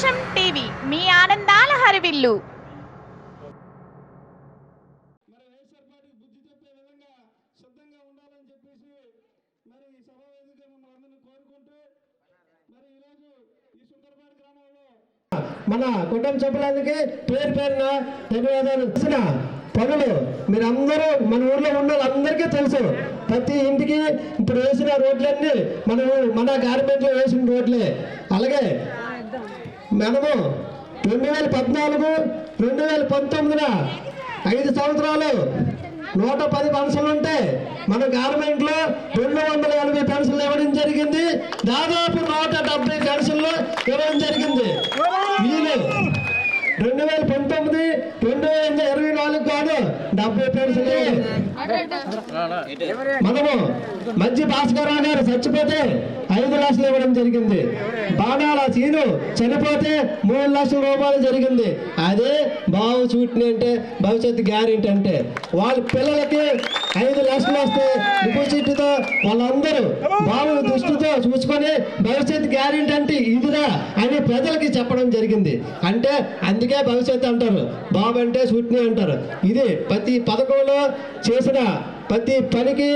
సంతోషం టీవీ. మీ ఆనందాల హరివిల్లు. మరి ఈ సభ వేదిక కోరుకుంటూ మరి ఈరోజు ఈ సుందరపాడు గ్రామంలో మన కుటుంబ సభ్యులందరికీ పేరు పేరున ధన్యవాదాలు. చేసిన పనులు మీరందరూ మన ఊర్లో ఉన్న వాళ్ళందరికీ తెలుసు. ప్రతి ఇంటికి ఇప్పుడు వేసిన రోడ్లన్నీ మన మన గార్మెంట్లో వేసిన రోడ్లే. అలాగే మనము రెండు వేల పద్నాలుగు రెండు వేల పంతొమ్మిదిన ఐదు సంవత్సరాలు నూట పది పెన్షన్లు ఉంటే మన గవర్నమెంట్లో రెండు వందల ఎనభై పెన్షన్లు ఇవ్వడం జరిగింది. దాదాపు నూట డెబ్బై పెన్షన్లు ఇవ్వడం జరిగింది. వీళ్ళు రెండు వేల పంతొమ్మిది రెండు వేల ఇరవై నాలుగు కాదు డెబ్బై పెన్షన్లు మనము మధ్య భాస్కరరావు గారు చచ్చిపోతే ఐదు లక్షలు ఇవ్వడం జరిగింది. బాణాల సీను చనిపోతే మూడు లక్షల రూపాయలు జరిగింది. అదే బావు చూటిని అంటే భవిష్యత్తు గ్యారెంటీ అంటే. వాళ్ళ పిల్లలకి ఐదు లక్షలు వస్తే డిపాజిట్తో వాళ్ళందరూ బావు దృష్టితో చూసుకొని భవిష్యత్తు గ్యారెంటీ అంటే ఇదిరా అని ప్రజలకి చెప్పడం జరిగింది. అంటే అందుకే భవిష్యత్తు అంటారు. బాబు అంటే సూటిని అంటారు. ఇది ప్రతి పథకంలో చేసిన ప్రతి పనికి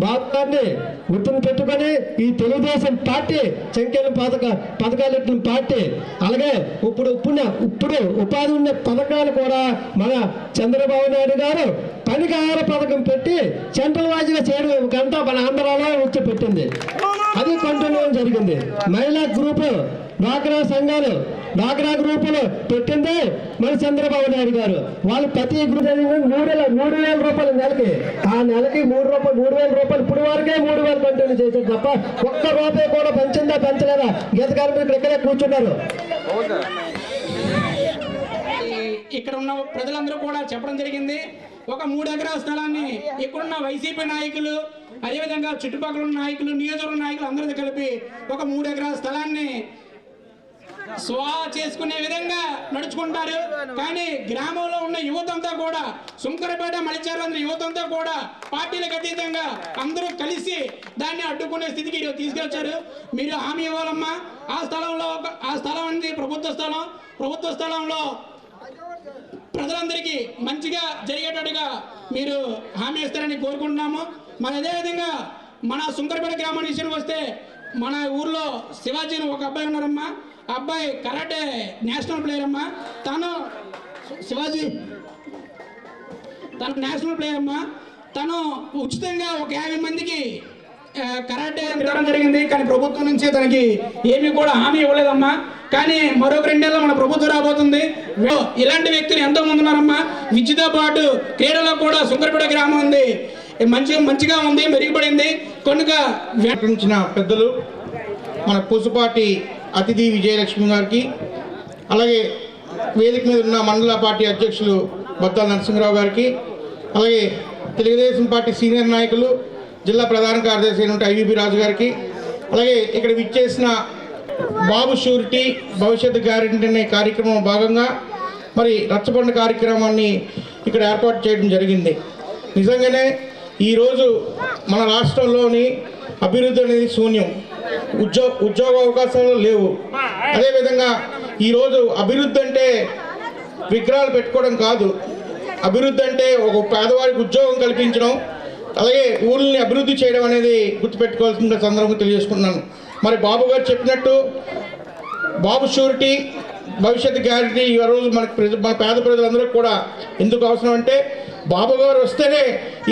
బాబు గారిని గుర్తును పెట్టుకొని ఈ తెలుగుదేశం పార్టీ సంఖ్యల పథక పథకాలు పార్టీ అలాగే ఇప్పుడు ఇప్పుడు ఇప్పుడు ఉపాధి ఉన్న పథకాలు కూడా మన చంద్రబాబు నాయుడు గారు పనికి ఆహార పథకం పెట్టి సెంట్రల్ వాజ్గా చేయడం గంట మన ఆంధ్రాలో వచ్చి పెట్టింది. అది కంటిన్యూ జరిగింది. మహిళా గ్రూపు డ్వాక్రా సంఘాలు నాగరాజు గ్రూపులు పెట్టింది మన చంద్రబాబు నాయుడు గారు. వాళ్ళు ప్రతి గ్రూప్ మూడు వేల మూడు వేల రూపాయలు నెలకి. ఆ నెలకి మూడు రూపాయలు మూడు వేల రూపాయలు ఇప్పుడు వరకే మూడు వేలు కంటిన్యూ చేశారు తప్ప ఒక్క రూపాయి కూడా పెంచిందా పెంచలేదా? గీత కార్మికులు ఇక్కడే కూర్చున్నారు. ఇక్కడ ఉన్న ప్రజలందరూ కూడా చెప్పడం జరిగింది. ఒక మూడు ఎకరాల స్థలాన్ని ఇక్కడున్న వైసీపీ నాయకులు అదేవిధంగా చుట్టుపక్కల ఉన్న నాయకులు నియోజకవర్గ నాయకులు అందరితో కలిపి ఒక మూడు ఎకరాల స్థలాన్ని స్వా చేసుకునే విధంగా నడుచుకుంటారు. కానీ గ్రామంలో ఉన్న యువతంతా కూడా సుంకరపేట మలిచారులందరూ యువత కూడా పార్టీలకు అతీతంగా అందరూ కలిసి దాన్ని అడ్డుకునే స్థితికి తీసుకొచ్చారు. మీరు హామీ ఇవ్వాలమ్మా. ఆ స్థలంలో ఒక- ఆ స్థలం అనేది ప్రభుత్వ స్థలం. ప్రభుత్వ స్థలంలో ప్రజలందరికీ మంచిగా జరిగేటట్టుగా మీరు హామీ ఇస్తారని కోరుకుంటున్నాము. మరి అదేవిధంగా మన సుంకరపేట గ్రామానికి విషయం వస్తే మన ఊర్లో శివాజీని ఒక అబ్బాయి ఉన్నారమ్మా. అబ్బాయి కరాటే నేషనల్ ప్లేయర్ అమ్మా. తను శివాజీ. తను నేషనల్ ప్లేయర్ అమ్మా. తను ఉచితంగా ఒక యాభై మందికి కరాటే ఇవ్వడం జరిగింది కానీ ప్రభుత్వం నుంచి తనకి ఏమీ కూడా హామీ ఇవ్వలేదమ్మా. కానీ మరొక రెండేళ్ళలో మన ప్రభుత్వం రాబోతుంది. ఇలాంటి వ్యక్తులు ఎంతో మంది ఉన్నారమ్మా. విద్యతో పాటు క్రీడలో కూడా సుంకరపేట గ్రామం ఉంది. మంచిగా మంచిగా ఉంది మెరుగుపడింది. కనుక వ్యాపించిన పెద్దలు మన పూసపాటి అతిథి విజయలక్ష్మి గారికి అలాగే వేదిక మీద ఉన్న మండల పార్టీ అధ్యక్షులు బొత్తాల నరసింహరావు గారికి అలాగే తెలుగుదేశం పార్టీ సీనియర్ నాయకులు జిల్లా ప్రధాన కార్యదర్శి అయినటువంటి ఐవిపి రాజు గారికి అలాగే ఇక్కడ విచ్చేసిన బాబు షూరిటీ భవిష్యత్తు గ్యారెంటీ అనే కార్యక్రమం భాగంగా మరి రచ్చబండ కార్యక్రమాన్ని ఇక్కడ ఏర్పాటు చేయడం జరిగింది. నిజంగానే ఈరోజు మన రాష్ట్రంలోని అభివృద్ధి అనేది శూన్యం. ఉద్యోగ ఉద్యోగ అవకాశాలు లేవు. అదేవిధంగా ఈరోజు అభివృద్ధి అంటే విగ్రహాలు పెట్టుకోవడం కాదు. అభివృద్ధి అంటే ఒక పేదవాడికి ఉద్యోగం కల్పించడం అలాగే ఊళ్ళని అభివృద్ధి చేయడం అనేది గుర్తుపెట్టుకోవాల్సిన సందర్భంగా తెలియజేసుకున్నాను మరి బాబు గారు చెప్పినట్టు బాబు షూరిటీ భవిష్యత్ గ్యారంటీ ఈ రోజు మన ప్రజ మన పేద ప్రజలందరూ కూడా ఎందుకు అవసరం అంటే బాబు గారు వస్తేనే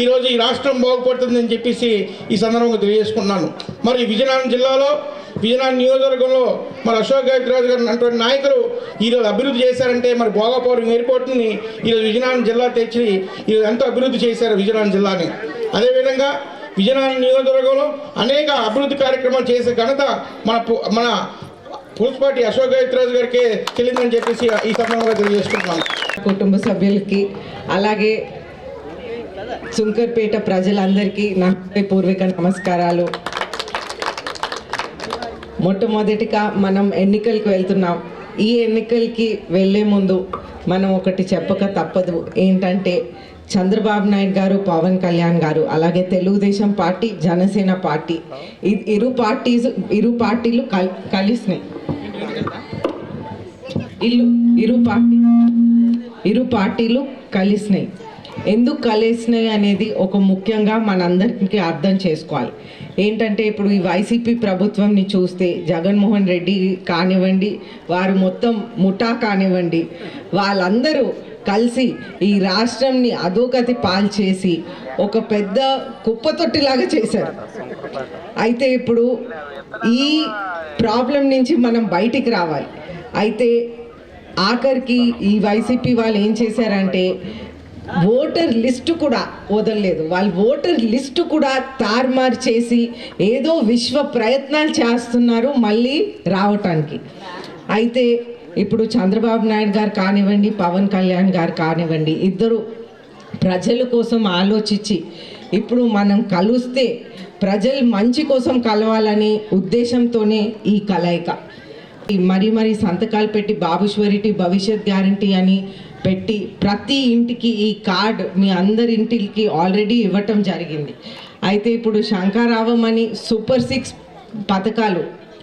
ఈరోజు ఈ రాష్ట్రం బాగుపడుతుందని చెప్పేసి ఈ సందర్భంగా తెలియజేసుకున్నాను మరి విజయనగరం జిల్లాలో విజయనగరం నియోజకవర్గంలో మరి అశోక్ గజరాజు గారు అటువంటి నాయకులు ఈరోజు అభివృద్ధి చేశారంటే మరి భోగాపురం ఎయిర్పోర్ట్ని ఈరోజు విజయనగరం జిల్లా తెచ్చి ఈరోజు ఎంతో అభివృద్ధి చేశారు విజయనగరం జిల్లాని. అదేవిధంగా విజయనగరం నియోజకవర్గంలో అనేక అభివృద్ధి కార్యక్రమాలు చేసే ఘనత మన పు- మన పులుసుపాటి అశోక్ గజరాజు గారికి తెలియదని చెప్పేసి ఈ సందర్భంగా తెలియజేసుకుంటున్నాను. కుటుంబ సభ్యులకి అలాగే సుంకర్పేట ప్రజలందరికీ నా పూర్వక నమస్కారాలు. మొట్టమొదటిగా మనం ఎన్నికలకు వెళ్తున్నాం. ఈ ఎన్నికలకి వెళ్ళే ముందు మనం ఒకటి చెప్పక తప్పదు. ఏంటంటే చంద్రబాబు నాయుడు గారు పవన్ కళ్యాణ్ గారు అలాగే తెలుగుదేశం పార్టీ జనసేన పార్టీ. ఇ- ఇరు పార్టీస్ ఇరు పార్టీలు కల్ కలిసినాయి. ఇల్లు ఇరు పార్టీ ఇరు పార్టీలు కలిసినాయి. ఎందుకు కలిసినాయి అనేది ఒక ముఖ్యంగా మనందరికీ అర్థం చేసుకోవాలి. ఏంటంటే ఇప్పుడు ఈ వైసీపీ ప్రభుత్వంని చూస్తే జగన్మోహన్ రెడ్డి కానివ్వండి వారు మొత్తం ముఠా కానివ్వండి వాళ్ళందరూ కలిసి ఈ రాష్ట్రంని అధోగతి పాల్చేసి ఒక పెద్ద కుప్పతొట్టిలాగా చేశారు. అయితే ఇప్పుడు ఈ ప్రాబ్లం నుంచి మనం బయటికి రావాలి. అయితే ఆఖరికి ఈ వైసీపీ వాళ్ళు ఏం చేశారంటే ఓటర్ లిస్టు కూడా వదలలేదు. వాళ్ళు ఓటర్ లిస్టు కూడా తారుమారు చేసి ఏదో విశ్వ ప్రయత్నాలు చేస్తున్నారు మళ్ళీ రావటానికి. అయితే ఇప్పుడు చంద్రబాబు నాయుడు గారు కానివ్వండి పవన్ కళ్యాణ్ గారు కానివ్వండి ఇద్దరు ప్రజల కోసం ఆలోచించి ఇప్పుడు మనం కలుస్తే ప్రజలు మంచి కోసం కలవాలనే ఉద్దేశంతోనే ఈ కలయిక. ఈ మరి మరి సంతకాలు పెట్టి బాబుశ్వరిటి భవిష్యత్ గ్యారంటీ అని పెట్టి ప్రతి ఇంటికి ఈ కార్డ్ మీ అందరి ఇంటికి ఆల్రెడీ ఇవ్వటం జరిగింది. అయితే ఇప్పుడు శంకారావం అని సూపర్ సిక్స్ పథకాలు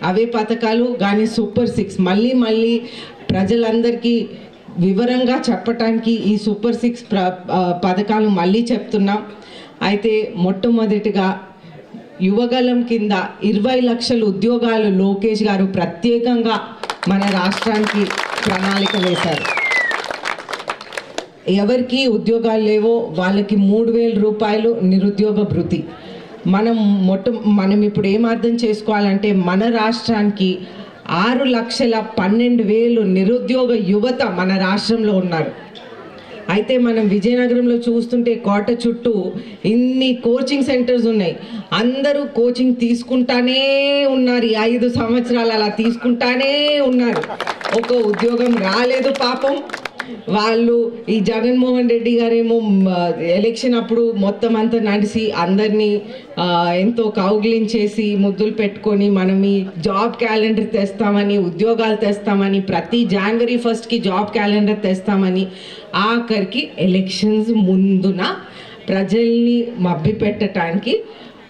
అవే పథకాలు కానీ సూపర్ సిక్స్. మళ్ళీ మళ్ళీ ప్రజలందరికీ వివరంగా చెప్పటానికి ఈ సూపర్ సిక్స్ ప్ర పథకాలు మళ్ళీ చెప్తున్నాం. అయితే మొట్టమొదటిగా యువగలం కింద ఇరవై లక్షల ఉద్యోగాలు లోకేష్ గారు ప్రత్యేకంగా మన రాష్ట్రానికి ప్రణాళిక వేశారు. ఎవరికి ఉద్యోగాలు లేవో వాళ్ళకి మూడు వేల రూపాయలు నిరుద్యోగ భృతి. మనం మొట్ట మనం ఇప్పుడు ఏం అర్థం చేసుకోవాలంటే మన రాష్ట్రానికి ఆరు లక్షల పన్నెండు వేలు నిరుద్యోగ యువత మన రాష్ట్రంలో ఉన్నారు. అయితే మనం విజయనగరంలో చూస్తుంటే కోట చుట్టూ ఇన్ని కోచింగ్ సెంటర్స్ ఉన్నాయి. అందరూ కోచింగ్ తీసుకుంటానే ఉన్నారు. ఈ ఐదు సంవత్సరాలు అలా తీసుకుంటానే ఉన్నారు. ఒక ఉద్యోగం రాలేదు పాపం. వాళ్ళు ఈ జగన్మోహన్ రెడ్డి గారేమో ఎలక్షన్ అప్పుడు మొత్తం అంతా నడిచి అందరినీ ఎంతో కౌగిలించేసి ముద్దులు పెట్టుకొని మనం ఈ జాబ్ క్యాలెండర్ తెస్తామని ఉద్యోగాలు తెస్తామని ప్రతి జనవరి ఫస్ట్కి జాబ్ క్యాలెండర్ తెస్తామని ఆఖరికి ఎలక్షన్స్ ముందున ప్రజల్ని మభ్య పెట్టడానికి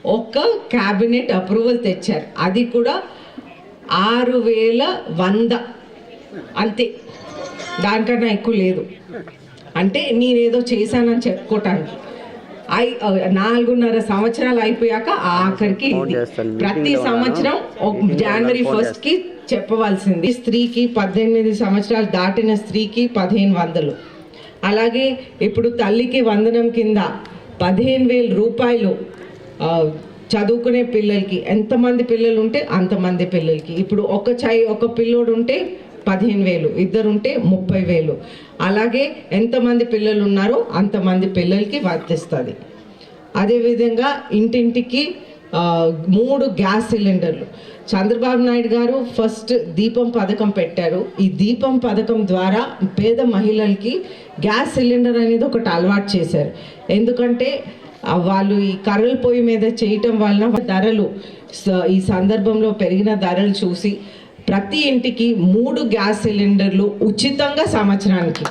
ఒక క్యాబినెట్ అప్రూవల్ తెచ్చారు. అది కూడా ఆరు వేల వంద అంతే. దానికన్నా ఎక్కువ లేదు. అంటే నేనేదో చేశానని చెప్పుకోవటానికి ఐ నాలుగున్నర సంవత్సరాలు అయిపోయాక ఆఖరికి. ప్రతి సంవత్సరం జనవరి ఫస్ట్కి చెప్పవలసింది. స్త్రీకి పద్దెనిమిది సంవత్సరాలు దాటిన స్త్రీకి పదిహేను వందలు. అలాగే ఇప్పుడు తల్లికి వందనం కింద పదిహేను వేల రూపాయలు చదువుకునే పిల్లలకి. ఎంతమంది పిల్లలు ఉంటే అంతమంది పిల్లలకి. ఇప్పుడు ఒక చై ఒక పిల్లోడు ఉంటే పదిహేను వేలు. ఇద్దరు ఉంటే ముప్పై వేలు. అలాగే ఎంతమంది పిల్లలు ఉన్నారో అంతమంది పిల్లలకి వర్తిస్తుంది. అదేవిధంగా ఇంటింటికి మూడు గ్యాస్ సిలిండర్లు. చంద్రబాబు నాయుడు గారు ఫస్ట్ దీపం పథకం పెట్టారు. ఈ దీపం పథకం ద్వారా పేద మహిళలకి గ్యాస్ సిలిండర్ అనేది ఒకటి అలవాటు చేశారు. ఎందుకంటే వాళ్ళు ఈ కర్రల పొయ్యి మీద చేయటం వలన ధరలు స- ఈ సందర్భంలో పెరిగిన ధరలు చూసి ప్రతి ఇంటికి మూడు గ్యాస్ సిలిండర్లు ఉచితంగా సంవత్సరానికి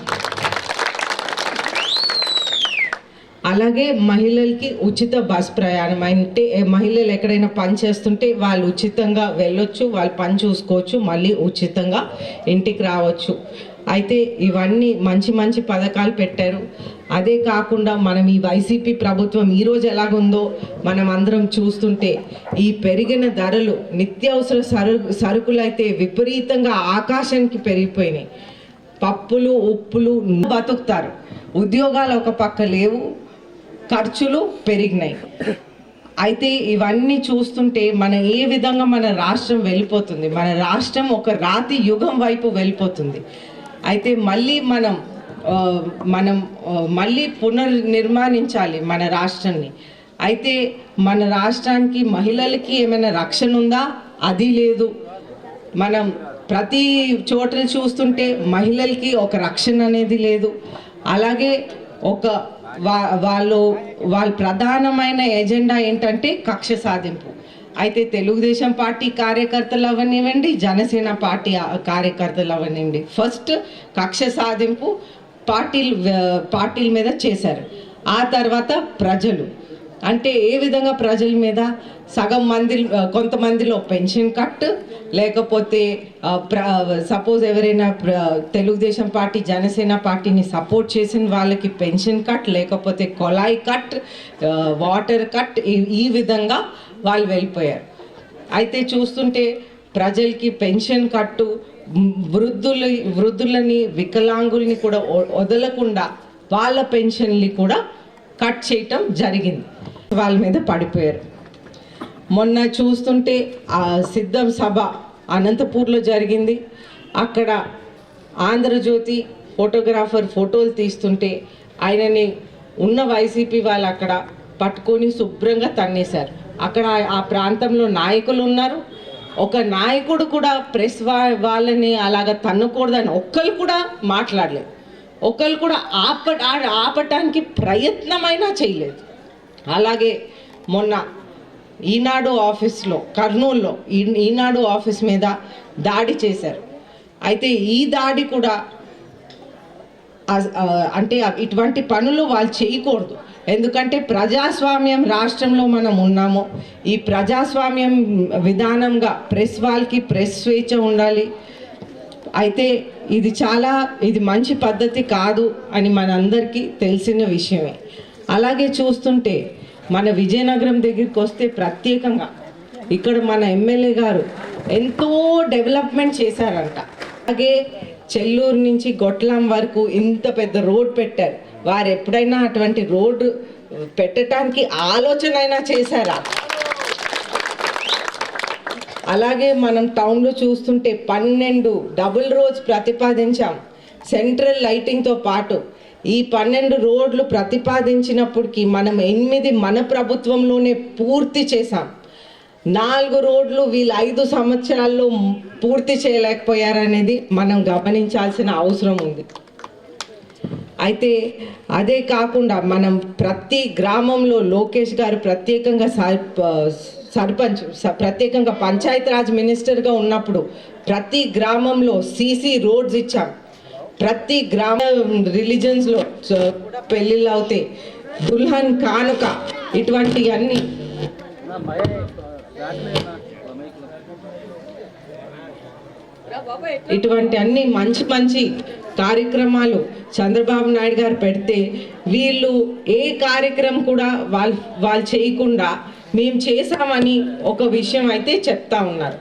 అలాగే మహిళలకి ఉచిత బస్ ప్రయాణం అంటే మహిళలు ఎక్కడైనా పని చేస్తుంటే వాళ్ళు ఉచితంగా వెళ్ళొచ్చు వాళ్ళు పని చూసుకోవచ్చు మళ్ళీ ఉచితంగా ఇంటికి రావచ్చు. అయితే ఇవన్నీ మంచి మంచి పథకాలు పెట్టారు. అదే కాకుండా మనం ఈ వైసీపీ ప్రభుత్వం ఈరోజు ఎలాగుందో మనం అందరం చూస్తుంటే ఈ పెరిగిన ధరలు నిత్యావసర సరు సరుకులైతే విపరీతంగా ఆకాశానికి పెరిగిపోయినాయి. పప్పులు ఉప్పులు బతుకుతారు. ఉద్యోగాలు ఒక పక్క లేవు ఖర్చులు పెరిగినాయి. అయితే ఇవన్నీ చూస్తుంటే మన ఏ విధంగా మన రాష్ట్రం వెళ్ళిపోతుంది? మన రాష్ట్రం ఒక రాతి యుగం వైపు వెళ్ళిపోతుంది. అయితే మళ్ళీ మనం మనం మళ్ళీ పునర్నిర్మాణించాలి మన రాష్ట్రాన్ని. అయితే మన రాష్ట్రానికి మహిళలకి ఏమైనా రక్షణ ఉందా? అది లేదు. మనం ప్రతి చోట చూస్తుంటే మహిళలకి ఒక రక్షణ అనేది లేదు. అలాగే ఒక వా వాళ్ళు వాళ్ళ ప్రధానమైన ఎజెండా ఏంటంటే కక్ష సాధింపు. అయితే తెలుగుదేశం పార్టీ కార్యకర్తలు అవనివ్వండి జనసేన పార్టీ కార్యకర్తలు అవనివ్వండి. ఫస్ట్ కక్ష సాధింపు పార్టీలు పార్టీల మీద చేశారు. ఆ తర్వాత ప్రజలు. అంటే ఏ విధంగా ప్రజల మీద సగం మంది కొంతమందిలో పెన్షన్ కట్ లేకపోతే సపోజ్ ఎవరైనా తెలుగుదేశం పార్టీ జనసేన పార్టీని సపోర్ట్ చేసిన వాళ్ళకి పెన్షన్ కట్ లేకపోతే కొలాయి కట్ వాటర్ కట్ ఈ- ఈ విధంగా వాళ్ళు వెళ్ళిపోయారు. అయితే చూస్తుంటే ప్రజలకి పెన్షన్ కట్టు వృద్ధుల వృద్ధులు వృద్ధులని వికలాంగుల్ని కూడా వదలకుండా వాళ్ళ పెన్షన్ని కూడా కట్ చేయటం జరిగింది. వాళ్ళ మీద పడిపోయారు. మొన్న చూస్తుంటే ఆ సిద్ధం సభ అనంతపూర్లో జరిగింది. అక్కడ ఆంధ్రజ్యోతి ఫోటోగ్రాఫర్ ఫోటోలు తీస్తుంటే ఆయనని ఉన్న వైసీపీ వాళ్ళు అక్కడ పట్టుకొని శుభ్రంగా తన్నేశారు. అక్కడ ఆ ప్రాంతంలో నాయకులు ఉన్నారు. ఒక నాయకుడు కూడా ప్రెస్ వాళ్ళని అలాగ తన్నుకూడదని ఒక్కరు కూడా మాట్లాడలేదు. ఒకరు కూడా ఆప ఆపటానికి ప్రయత్నమైనా చేయలేదు. అలాగే మొన్న ఈనాడు ఆఫీస్లో కర్నూల్లో ఈ ఈనాడు ఆఫీస్ మీద దాడి చేశారు. అయితే ఈ దాడి కూడా అంటే ఇటువంటి పనులు వాళ్ళు చేయకూడదు. ఎందుకంటే ప్రజాస్వామ్యం రాష్ట్రంలో మనం ఉన్నాము. ఈ ప్రజాస్వామ్యం విధానంగా ప్రెస్ వాళ్ళకి ప్రెస్ స్వేచ్ఛ ఉండాలి. అయితే ఇది చాలా ఇది మంచి పద్ధతి కాదు అని మనందరికీ తెలిసిన విషయమే. అలాగే చూస్తుంటే మన విజయనగరం దగ్గరికి వస్తే ప్రత్యేకంగా ఇక్కడ మన ఎమ్మెల్యే గారు ఎంతో డెవలప్మెంట్ చేశారంట. అలాగే చెల్లూరు నుంచి గొట్లం వరకు ఇంత పెద్ద రోడ్ పెట్టారు. వారు ఎప్పుడైనా అటువంటి రోడ్డు పెట్టడానికి ఆలోచన అయినా చేశారా? అలాగే మనం టౌన్లో చూస్తుంటే పన్నెండు డబుల్ రోడ్స్ ప్రతిపాదించాం. సెంట్రల్ లైటింగ్తో పాటు ఈ పన్నెండు రోడ్లు ప్రతిపాదించినప్పటికీ మనం ఎనిమిది మన ప్రభుత్వంలోనే పూర్తి చేశాం. నాలుగు రోడ్లు వీళ్ళు ఐదు సంవత్సరాల్లో పూర్తి చేయలేకపోయారనేది మనం గమనించాల్సిన అవసరం ఉంది. అయితే అదే కాకుండా మనం ప్రతి గ్రామంలో లోకేష్ గారు ప్రత్యేకంగా సర్ప సర్పంచ్ స- ప్రత్యేకంగా పంచాయత్ రాజ్ మినిస్టర్గా ఉన్నప్పుడు ప్రతి గ్రామంలో సీసీ రోడ్స్ ఇచ్చాం. ప్రతి గ్రామ రిలీజన్స్లో కూడా పెళ్ళిళ్ళు అవుతాయి. దుల్హన్ కానుక ఇటువంటివన్నీ ఇటువంటి అన్ని మంచి మంచి కార్యక్రమాలు చంద్రబాబు నాయుడు గారు పెడితే వీళ్ళు ఏ కార్యక్రమం కూడా వాళ్ళు వాళ్ళు చేయకుండా మేము చేసామని ఒక విషయం అయితే చెప్తా ఉన్నారు.